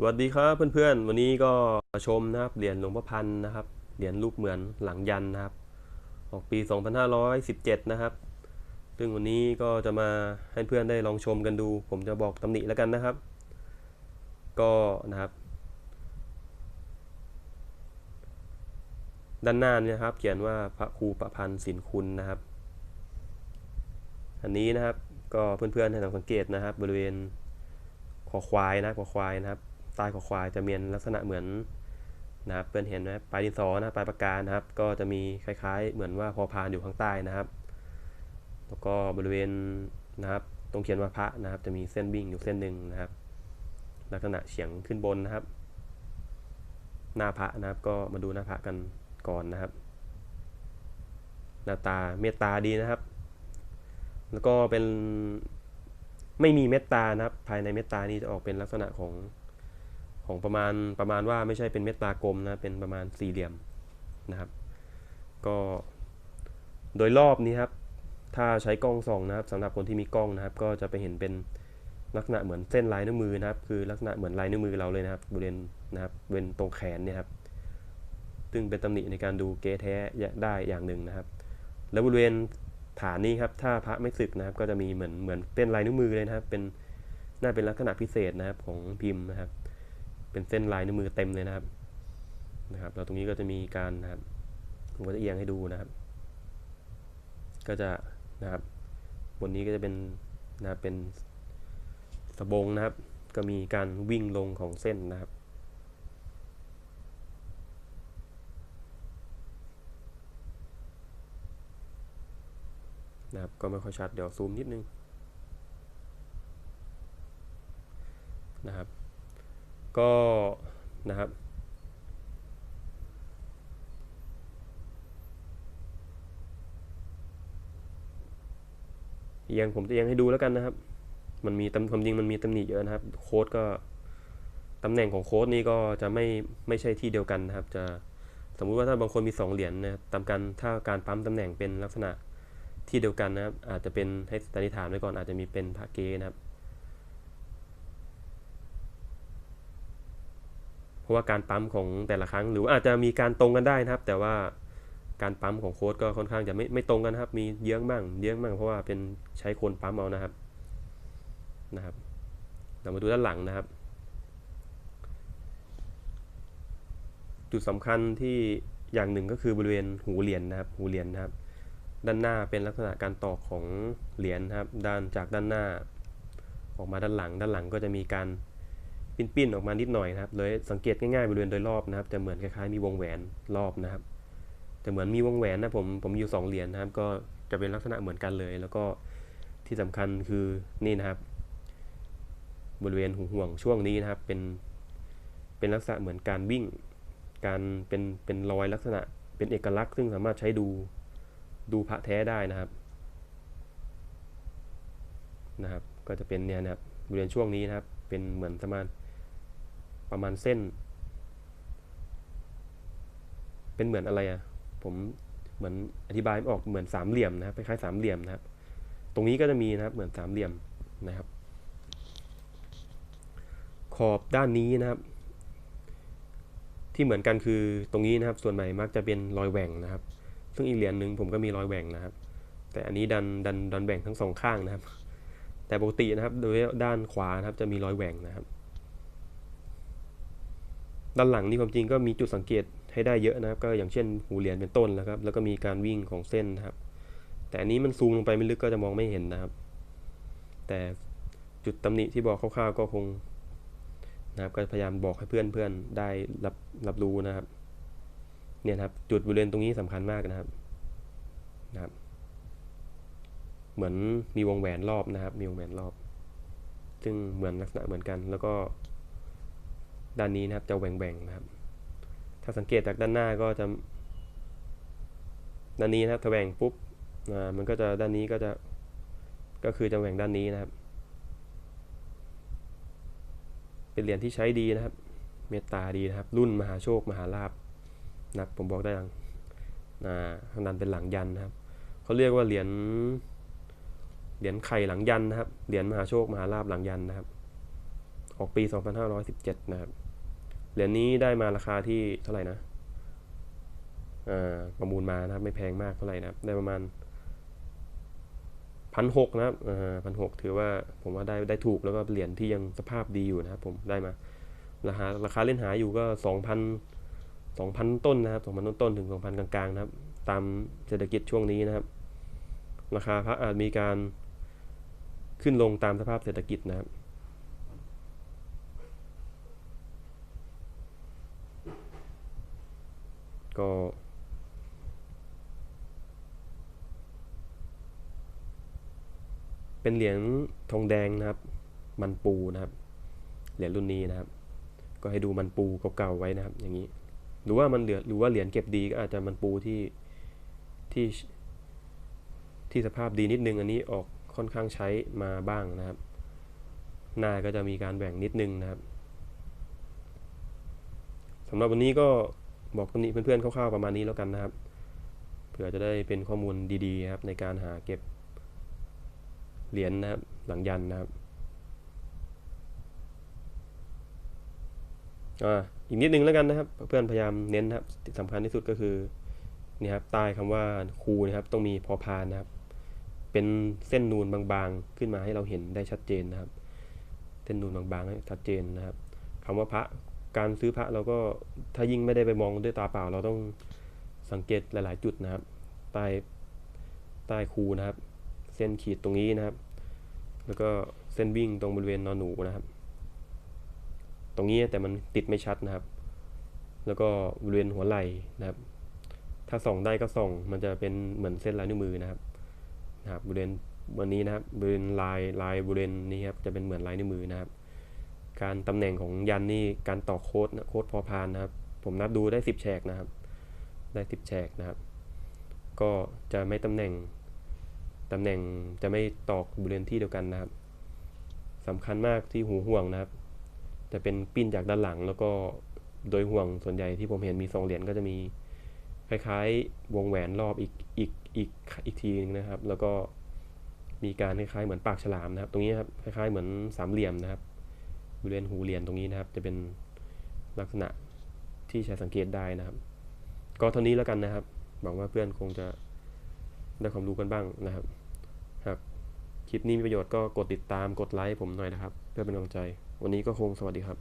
สวัสดีครับเพื่อนๆ วันนี้ก็มาชมนะครับเหรียญหลวงพ่อพันธ์นะครับเหรียญรูปเหมือนหลังยันนะครับ ออกปี 2517 นะครับ ซึ่งวันนี้ก็จะมาให้เพื่อนได้ลองชมกันดู ผมจะบอกตำหนิแล้วกันนะครับ ก็นะครับ ด้านหน้านี่นะครับ เขียนว่าพระครูประพันธ์สินคุณนะครับ อันนี้นะครับก็เพื่อนๆให้สังเกตนะครับ บริเวณคอควายนะคอควายนะครับ ใต้คอควายจะมีลักษณะเหมือนนะครับเพื่อนเห็นไหมปลายดินสอนะปลายปากกานะครับ ก็จะมีคล้ายๆ เหมือนว่าพอพานอยู่ข้างใต้นะครับ แล้วก็บริเวณนะครับ ตรงเขียนว่าพระนะครับ จะมีเส้นวิ่งอยู่เส้นหนึ่งนะครับ ลักษณะเฉียงขึ้นบนนะครับ หน้าพระนะครับ ก็มาดูหน้าพระกันก่อนนะครับ หน้าตาเมตตาดีนะครับ แล้วก็เป็นไม่มีเม็ดตานะครับ ภายในเม็ดตานี่จะออกเป็นลักษณะของ ของประมาณประมาณว่าไม่ใช่เป็นเม็ดตากลมนะ เป็นประมาณสี่เหลี่ยมนะครับ ก็โดยรอบนี้ครับ ถ้าใช้กล้องส่องนะครับสำหรับคนที่มีกล้องนะครับ ก็จะไปเห็นเป็นลักษณะเหมือนเส้นลายนิ้วมือนะครับ คือลักษณะเหมือนลายนิ้วมือเราเลยนะครับบริเวณนะครับบริเวณตรงแขนเนี่ยครับซึ่งเป็นตำหนิในการดูเก๊แท้ได้อย่างหนึ่งนะครับ แล้วบริเวณฐานนี้ครับ ถ้าพระไม่สึกนะครับ ก็จะมีเหมือนเหมือนเป็นลายนิ้วมือเลยนะครับ เป็นน่าเป็นลักษณะพิเศษนะครับของพิมพ์นะครับ เป็นเส้นลายนิ้วมือเต็มเลยนะครับนะครับแล้วตรงนี้ก็จะมีการนะครับผมก็จะเอียงให้ดูนะครับ ก็จะนะครับบนนี้ก็จะเป็นนะเป็นสบงนะครับ ก็มีการวิ่งลงของเส้นนะครับนะครับ ก็ไม่ค่อยชัดเดี๋ยวซูมนิดนึงนะครับ ก็นะครับเอียงผมจะเอียงให้ดูแล้วกันนะครับ มันมีตำความจริงมันมีตำหนิเยอะนะครับ โค้ดก็ตำแหน่งของโค้ดนี้ก็จะไม่ไม่ใช่ที่เดียวกันนะครับ จะสมมุติว่าถ้าบางคนมี 2 เหรียญนะครับตามการถ้าการปั๊มตำแหน่งเป็นลักษณะที่เดียวกันนะครับ อาจจะเป็นให้สันนิษฐานไว้ก่อนอาจจะมีเป็นพระเกนะครับ เพ ราะว่าการปั๊มของแต่ละครั้งหรืออาจจะมีการตรงกันได้นะครับ แต่ว่าการปั๊มของโค้ดก็ค่อนข้างจะไม่ไม่ตรงกันครับ มีเยื้องบ้างเยื้องบ้างเพราะว่าเป็นใช้คนปั๊มเอานะครับนะครับ เรามาดูด้านหลังนะครับ จุดสำคัญที่อย่างหนึ่งก็คือบริเวณหูเหรียญนนะครับ หูเหรียญนนะครับ ด้านหน้าเป็นลักษณะการตอกของเหรียญครับ ด้านจากด้านหน้า ออกมาด้านหลัง ด้านหลังก็จะมีการ ปิ้นๆออกมานิดหน่อยนะครับเลยสังเกตง่ายๆบริเวณโดยรอบนะครับจะเหมือนคล้ายๆมีวงแหวนรอบนะครับจะเหมือนมีวงแหวนนะผมผมอยู่2เหรียญนะครับ ก็จะเป็นลักษณะเหมือนกันเลย แล้วก็ที่สำคัญคือนี่นะครับ บริเวณหูห่วงช่วงนี้นะครับ เป็นเป็นลักษณะเหมือนการวิ่ง การเป็นเป็นรอยลักษณะเป็นเอกลักษณ์ ซึ่งสามารถใช้ดูดูพระแท้ได้นะครับนะครับ ก็จะเป็นเนี่ยนะครับบริเวณช่วงนี้นะครับ เป็นเหมือนประมาณ ประมาณเส้น เป็นเหมือนอะไรอะ่ะผมเหมือนอธิบายไม่ออกเหมือนสามเหลี่ยมนะครับคล้ายๆสามเหลี่ยมนะครับ ตรงนี้ก็จะมีนะครับเหมือนสามเหลี่ยมนะครับ ขอบด้านนี้นะครับ ที่เหมือนกันคือตรงนี้นะครับ ส่วนใหม่มักจะเป็นรอยแหว่งนะครับ ซึ่งอีกเหรียญหนึ่งผมก็มีรอยแหว่งนะครับ แต่อันนี้ดันดันดันแหว่งทั้งสองข้างนะครับ แต่ปกตินะครับ โดยด้านขวานะครับจะมีรอยแหว่งนะครับ ด้านหลังนี่ความจริงก็มีจุดสังเกตให้ได้เยอะนะครับ ก็อย่างเช่นหูเหรียญเป็นต้นแล้วครับ แล้วก็มีการวิ่งของเส้นนะครับ แต่อันนี้มันซูมลงไปไม่ลึกก็จะมองไม่เห็นนะครับ แต่จุดตำหนิที่บอกคร่าวๆก็คงนะครับ ก็พยายามบอกให้เพื่อนๆได้รับรับรู้นะครับ เนี่ยครับจุดบริเวณตรงนี้สำคัญมากนะครับนะครับ เหมือนมีวงแหวนรอบนะครับ มีวงแหวนรอบ ซึ่งเหมือนลักษณะเหมือนกัน แล้วก็ ด้านนี้นะครับจะแหว่งๆนะครับ ถ้าสังเกตจากด้านหน้าก็จะ ด้านนี้นะครับถ้าแหว่งปุ๊บอ่ามันก็จะด้านนี้ก็จะก็คือจะแหว่งด้านนี้นะครับ เป็นเหรียญที่ใช้ดีนะครับ เมตตาดีนะครับ รุ่นมหาโชคมหาลาภนะครับผมบอกได้ยังข้างนั้นเป็นหลังยันนะครับเขาเรียกว่าเหรียญเหรียญไข่หลังยันนะครับเหรียญมหาโชคมหาลาภหลังยันนะครับ ออกปี 2517 นะครับ เหรียญนี้ได้มาราคาที่เท่าไหร่นะประมูลมานะครับไม่แพงมากเท่าไหร่นะครับ ได้ประมาณพันหกนะครับพันหกถือว่าผมว่าได้ได้ถูกแล้วก็เหรียญที่ยังสภาพดีอยู่นะครับผมได้มาราคาราคาเล่นหาอยู่ก็สองพันสองพันต้นนะครับสองพันต้นต้นถึงสองพันกลางๆนะครับ ตามเศรษฐกิจช่วงนี้นะครับ ราคาพระอาจมีการขึ้นลงตามสภาพเศรษฐกิจนะครับ ก็เป็นเหรียญทองแดงนะครับ มันปูนะครับ เหรียญรุ่นนี้นะครับ ก็ให้ดูมันปูเก่าๆไว้นะครับ อย่างนี้ หรือว่ามันเหลือหรือว่าเหรียญเก็บดีก็อาจจะมันปูที่ที่ที่สภาพดีนิดนึงอันนี้ออกค่อนข้างใช้มาบ้างนะครับ หน้าก็จะมีการแหว่งนิดนึงนะครับสำหรับวันนี้ก็ บอกตำหนิเพื่อนๆคร่าวๆประมาณนี้แล้วกันนะครับ เผื่อจะได้เป็นข้อมูลดีๆครับในการหาเก็บเหรียญนะครับหลังยันนะครับอ่าอีกนิดนึงแล้วกันนะครับ เพื่อนพยายามเน้นนะครับสำคัญที่สุดก็คือนี่ครับใต้คำว่าครูนะครับต้องมีพอพานนะครับ เป็นเส้นนูนบางๆ ขึ้นมาให้เราเห็นได้ชัดเจนนะครับ เส้นนูนบางๆให้ชัดเจนนะครับคำว่าพระ การซื้อพระเราก็ถ้ายิ่งไม่ได้ไปมองด้วยตาเปล่า เราต้องสังเกตหลาย ๆ จุดนะครับ ใต้ใต้คูนะครับ เส้นขีดตรงนี้นะครับ แล้วก็เส้นวิ่งตรงบริเวณนอนหนูนะครับ ตรงนี้แต่มันติดไม่ชัดนะครับ แล้วก็บริเวณหัวไหล่นะครับ ถ้าส่องได้ก็ส่อง มันจะเป็นเหมือนเส้นลายนิ้วมือนะครับนะครับบริเวณวันนี้นะครับบริเวณลายลายบริเวณนี้ครับจะเป็นเหมือนลายนิ้วมือนะครับ การตำแหน่งของยันนี่การต่อโค้ดนะโค้ดพอพานนะครับ ผมนับดูได้ 10แฉกนะครับ ได้ 10แฉกนะครับ ก็จะไม่ตำแหน่งตำแหน่งจะไม่ตอกบริเวณที่เดียวกันนะครับสำคัญมากที่หูห่วงนะครับ จะเป็นปิ้นจากด้านหลัง แล้วก็โดยห่วงส่วนใหญ่ที่ผมเห็นมีสองเหรียญก็จะมีคล้ายๆ วงแหวนรอบอีกอีกอีกอีกทีนึงนะครับ แล้วก็มีการคล้ายๆเหมือนปากฉลามนะครับ ตรงนี้ครับคล้ายๆเหมือนสามเหลี่ยมนะครับ บริเวณหูเหรียญตรงนี้นะครับ จะเป็นลักษณะที่ใช้สังเกตได้นะครับ ก็เท่านี้แล้วกันนะครับหวังว่าเพื่อนคงจะได้ความรู้กันบ้างนะครับหากคลิปนี้มีประโยชน์ก็กดติดตามกดไลค์ผมหน่อยนะครับ เพื่อเป็นกำลังใจ วันนี้ก็คงสวัสดีครับ